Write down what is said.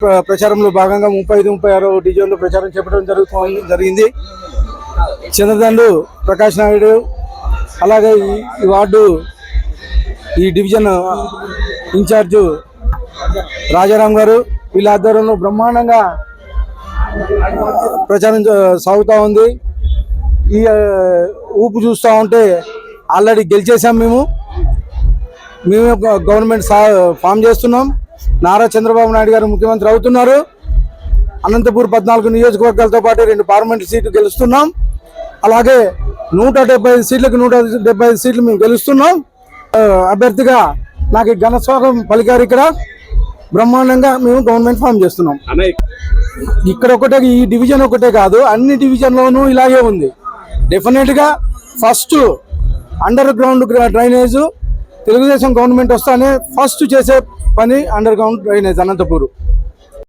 ప్ర- ప్రచారంలో భాగంగా ముప్పై ఐదు ముప్పై ఆరు డివిజన్లో ప్రచారం చేపట్టడం జరుగుతుంది జరిగింది. చంద్రదండు ప్రకాష్ నాయుడు అలాగే ఈ వార్డు ఈ డివిజన్ ఇన్ఛార్జు రాజారాం గారు వీళ్ళ ఆధ్వర్యంలో బ్రహ్మాండంగా ప్రచారం సాగుతూ ఉంది. ఈ ఊపు చూస్తూ ఉంటే ఆల్రెడీ గెలిచేసాం మేము. మేము గవర్నమెంట్ సా ఫామ్ చేస్తున్నాం. నారా చంద్రబాబు నాయుడు గారు ముఖ్యమంత్రి అవుతున్నారు. అనంతపూర్ పద్నాలుగు నియోజకవర్గాలతో పాటు రెండు పార్లమెంట్ సీట్లు గెలుస్తున్నాం. అలాగే నూట డెబ్బై ఐదు సీట్లకు నూట డెబ్బై ఐదు సీట్లు మేము గెలుస్తున్నాం. అభ్యర్థిగా నాకు ఈ ఘన స్వాగతం పలికారు ఇక్కడ. బ్రహ్మాండంగా మేము గవర్నమెంట్ ఫామ్ చేస్తున్నాం. ఇక్కడ ఒకటే ఈ డివిజన్ ఒకటే కాదు అన్ని డివిజన్లోనూ ఇలాగే ఉంది. డెఫినెట్గా first under ground drainage Telugu Desam government వస్తానే ఫస్ట్ చేసే పని అండర్ గ్రౌండ్ డ్రైనేజ్ అనంతపూర్.